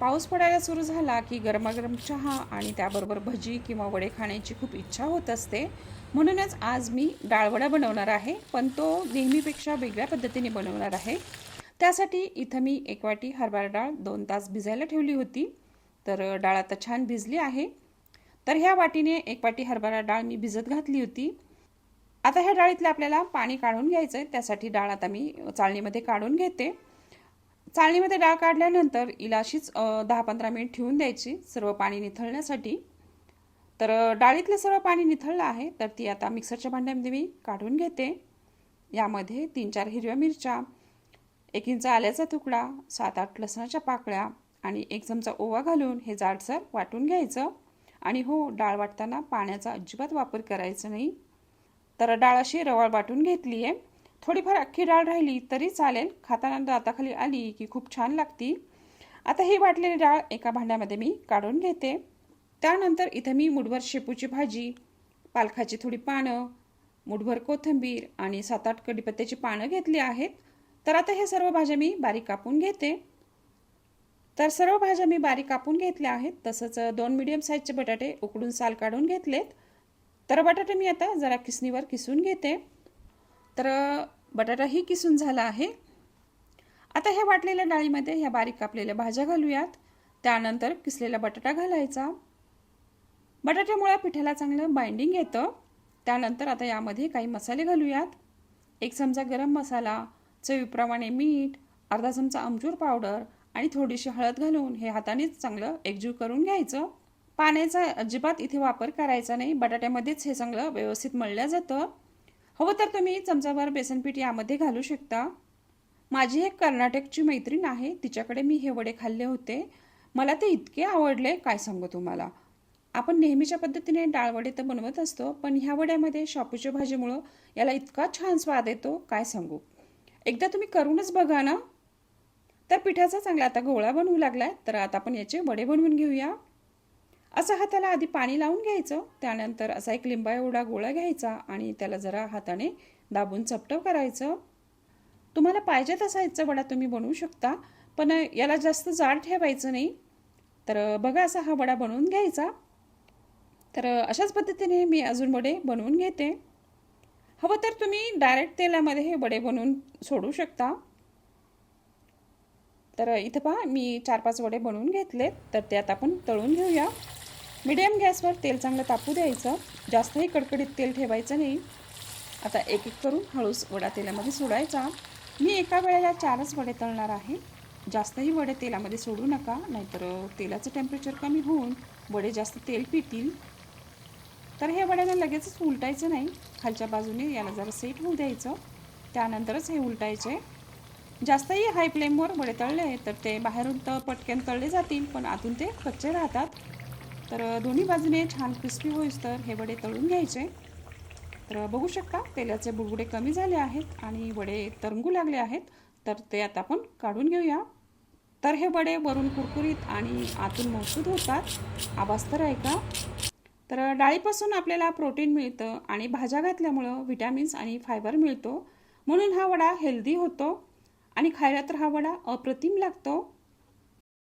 पाऊस पडायला सुरू झाला की गरमागरम चहा आणि त्याबरोबर भजी किंवा वडे खाण्याची खूप इच्छा होत असते. म्हणूनच आज मी डाळवडा बनवणार आहे पण तो नेहमीपेक्षा वेगळ्या पद्धतीने बनवणार आहे. त्यासाठी इथं मी एक वाटी हरभरा डाळ दोन तास भिजायला ठेवली होती. तर डाळ आता छान भिजली आहे. तर ह्या वाटीने एक वाटी हरभरा डाळ मी भिजत घातली होती. आता ह्या डाळीतलं आपल्याला पाणी काढून घ्यायचं आहे त्यासाठी डाळ आता मी चाळणीमध्ये काढून घेते. चाळणीमध्ये डाळ काढल्यानंतर इलाशीच दहा पंधरा मिनिट ठेवून द्यायची. सर्व पाणी निथळण्यासाठी. तर डाळीतलं सर्व पाणी निथळलं आहे तर ती आता मिक्सरच्या भांड्यामध्ये मी काढून घेते. यामध्ये तीन चार हिरव्या मिरच्या एक इंच आल्याचा तुकडा सात आठ लसणाच्या पाकळ्या आणि एक चमचा ओवा घालून हे जाडसर वाटून घ्यायचं. आणि हो डाळ वाटताना पाण्याचा अजिबात वापर करायचा नाही. तर डाळ अशी रवाळ वाटून घेतली आहे थोडीफार अख्खी डाळ राहिली तरी चालेल. खाताना दाताखाली आली की खूप छान लागती. आता ही वाटलेली डाळ एका भांड्यामध्ये मी काढून घेते. त्यानंतर इथं मी मुठभर शेपूची भाजी पालखाची थोडी पानं मुठभर कोथिंबीर आणि सात आठ कढीपत्त्याची पानं घेतली आहेत. तर आता हे सर्व भाज्या मी बारीक कापून घेते. तर सर्व भाज्या मी बारीक कापून घेतल्या आहेत. तसंच दोन मिडियम साईजचे बटाटे उकडून साल काढून घेतलेत. तर बटाटे मी आता जरा किसणीवर किसून घेते. तर बटाटाही किसून झाला आहे. आता ह्या वाटलेल्या डाळीमध्ये ह्या बारीक कापलेल्या भाज्या घालूयात. त्यानंतर किसलेला बटाटा घालायचा. बटाट्यामुळे पिठाला चांगलं बाइंडिंग येतं. त्यानंतर आता यामध्ये काही मसाले घालूयात. एक चमचा गरम मसाला चवीप्रमाणे मीठ अर्धा चमचा आमचूर पावडर आणि थोडीशी हळद घालून हे हातानेच चांगलं एकजीव करून घ्यायचं. पाण्याचा अजिबात इथे वापर करायचा नाही. बटाट्यामध्येच हे चांगलं व्यवस्थित मळलं जातं. हवं तर तुम्ही चमचाभर बेसनपीठ यामध्ये घालू शकता. माझी एक कर्नाटकची मैत्रीण आहे तिच्याकडे मी हे वडे खाल्ले होते. मला ते इतके आवडले काय सांगू तुम्हाला. आपण नेहमीच्या पद्धतीने डाळ वडे तर बनवत असतो पण ह्या वड्यामध्ये शापूच्या भाजीमुळं याला इतका छान स्वाद येतो काय सांगू. एकदा तुम्ही करूनच बघा ना. तर पिठाचा चांगला आता गोळा बनवू लागलाय तर आता आपण याचे वडे बनवून घेऊया. असं हाताला आधी पाणी लावून घ्यायचं त्यानंतर असा एक लिंबा एवढा गोळा घ्यायचा आणि त्याला जरा हाताने दाबून चपटव करायचं. तुम्हाला पाहिजे तसा याचा वडा तुम्ही बनवू शकता पण याला जास्त जाड ठेवायचं नाही. तर बघा असा हा वडा बनवून घ्यायचा. तर अशाच पद्धतीने मी अजून वडे बनवून घेते. हवं तर तुम्ही डायरेक्ट तेलामध्ये हे वडे बनवून सोडू शकता. तर इथं पहा मी चार पाच वडे बनवून घेतलेत तर ते आता आपण तळून घेऊया. मिडियम गॅसवर तेल चांगलं तापू द्यायचं. जास्तही कडकडीत तेल ठेवायचं नाही. आता एक एक करून हळूच वडा तेलामध्ये सोडायचा. मी एका वेळेला चारच वडे तळणार आहे. जास्तही वडे तेलामध्ये सोडू नका नाहीतर तेलाचं टेम्परेचर कमी होऊन वडे जास्त तेल पितील. तर हे वड्यांना लगेचच उलटायचं नाही. खालच्या बाजूने याला जरा सेट होऊ द्यायचं. त्यानंतरच हे उलटायचे. जास्तही हाय फ्लेमवर वडे तळले तर ते बाहेरून तर पटकन तळले जातील पण आतून ते कच्चे राहतात. तर दोन्ही बाजूने छान क्रिस्पी होईस तर हे वडे तळून घ्यायचे. तर बघू शकता तेलाचे बुडबुडे कमी झाले आहेत आणि वडे तरंगू लागले आहेत. तर ते आता आपण काढून घेऊया. तर हे वडे वरून कुरकुरीत आणि आतून मौसूद होतात. आवाज तर ऐका. तर डाळीपासून आपल्याला प्रोटीन मिळतं आणि भाज्या घातल्यामुळं व्हिटॅमिन्स आणि फायबर मिळतो. म्हणून हा वडा हेल्दी होतो आणि खायला तर हा वडा अप्रतिम लागतो.